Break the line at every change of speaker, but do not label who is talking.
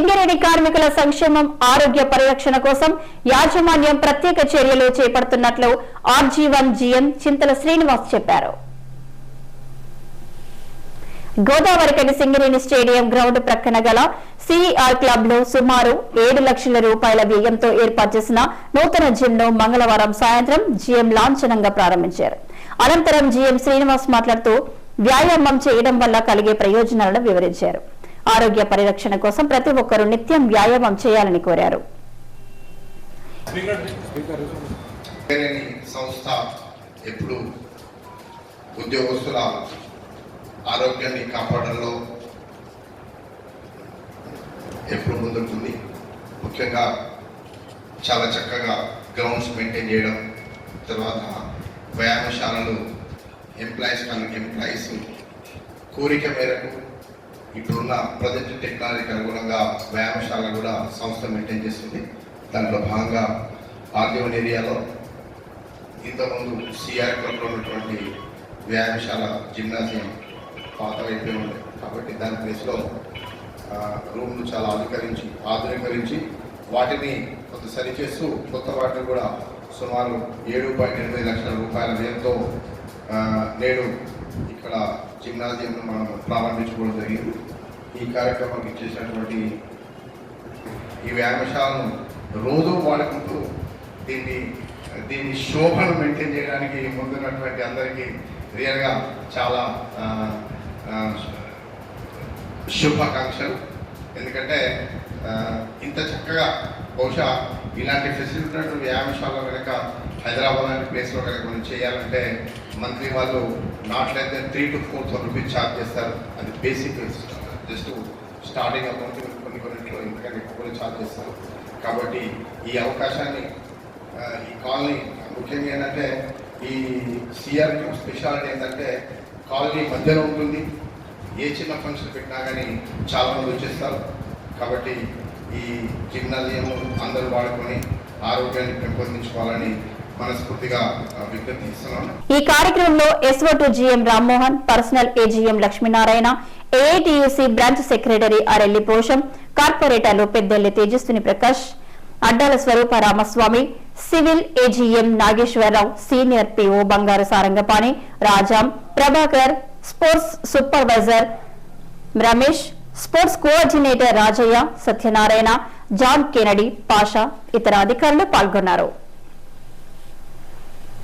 సింగరేణి కార్మికుల సంక్షేమం ఆరోగ్య పరిరక్షణ కోసం యాజమాన్యం ప్రత్యేక చర్యలు చేపడుతున్నట్లు ఆర్జీవన్ జీఎం చింతల శ్రీనివాస్ చెప్పారు. గోదావరికని సింగరేణి స్టేడియం గ్రౌండ్ ప్రక్కన గల సిఈఆర్ క్లబ్లో సుమారు ఏడు లక్షల రూపాయల వ్యయంతో ఏర్పాటు చేసిన నూతన జిమ్ను మంగళవారం సాయంత్రం జీఎం లాంఛనంగా ప్రారంభించారు. అనంతరం జీఎం శ్రీనివాస్ మాట్లాడుతూ వ్యాయామం చేయడం వల్ల కలిగే ప్రయోజనాలను వివరించారు. ఆరోగ్య పరిరక్షణ కోసం ప్రతి ఒక్కరూ నిత్యం వ్యాయామం చేయాలని కోరారు.
సంస్థ ఎప్పుడు ఉద్యోగస్తుల ఆరోగ్యాన్ని కాపాడంలో ఎప్పుడు ముందుంటుంది? ముఖ్యంగా చాలా చక్కగా గ్రౌండ్స్ మెయింటైన్ చేయడం తర్వాత వ్యాయామశాలలు ఎంప్లాయీస్ కానీ ఎంప్లాయీస్ కోరిక మేరకు ఇప్పుడున్న ప్రజెంట్ టెక్నాలజీకి అనుగుణంగా వ్యాయామశాల కూడా సంస్థ మెయింటైన్ చేస్తుంది. దాంట్లో భాగంగా ఆర్జీవన్ ఏరియాలో ఇంతకుముందు సిఆర్ క్లబ్లో ఉన్నటువంటి వ్యాయామశాల జిమ్నాజియం పాతలైపోయి ఉండే కాబట్టి దాని ప్లేస్లో రూమ్ను రూమ్లు చాలా అధికరించి ఆధునీకరించి వాటిని కొంత సరిచేస్తూ కొత్త వాటిని కూడా సుమారు ఏడు పాయింట్ ఎనిమిది లక్షల రూపాయల వ్యయంతో నేడు ఇక్కడ జిమ్నాజియంను మనం ప్రారంభించుకోవడం జరిగింది. ఈ కార్యక్రమానికి ఇచ్చేసినటువంటి ఈ వ్యాయామశాలను రోజు వాడుకుంటూ దీన్ని దీన్ని శోభను మెయింటైన్ చేయడానికి ముందున్నటువంటి అందరికీ రియల్గా చాలా శుభాకాంక్షలు. ఎందుకంటే ఇంత చక్కగా బహుశా ఇలాంటి ఫెసిలిటీ ఉన్నటువంటి వ్యాయామశాల కనుక హైదరాబాద్ లాంటి ప్లేస్లో కనుక మనం చేయాలంటే మంత్లీ వాళ్ళు నాట్లయితే three to four thousand rupees charge చేస్తారు. అది బేసిక్ జస్ట్ స్టార్టింగ్ అమౌంట్ కొన్ని కొన్నిట్లో ఇంతకంటే ఎక్కువ ఛార్జ్ చేస్తారు. కాబట్టి ఈ అవకాశాన్ని ఈ కాలనీ ముఖ్యంగా ఏంటంటే ఈ సిఆర్ స్పెషాలిటీ ఏంటంటే కాలనీ మధ్యలో ఉంటుంది. ఏ చిన్న ఫంక్షన్ పెట్టినా కానీ చాలా మంది వచ్చేస్తారు. కాబట్టి ఈ జిమ్నాజియం అందరూ వాడుకొని ఆరోగ్యాన్ని పెంపొందించుకోవాలని మనస్ఫూర్తిగా విజ్ఞప్తి ఇస్తున్నాను
ఈ కార్యక్రమంలో SO to GM Rammohan personal AGM Lakshminarayana AITUC branch secretary Arelli Posham కార్పొరేటర్లు Peddelli Tejaswini Prakash Addala Swarupa Ramaswamy civil AGM Nageswararao senior PO Bangaru Sarangapani Rajam Prabhakar sports supervisor Ramesh sports coordinator Rajaiah Satyanarayana John Kennedy Pasha ఇతర అధికారులు పాల్గొన్నారు.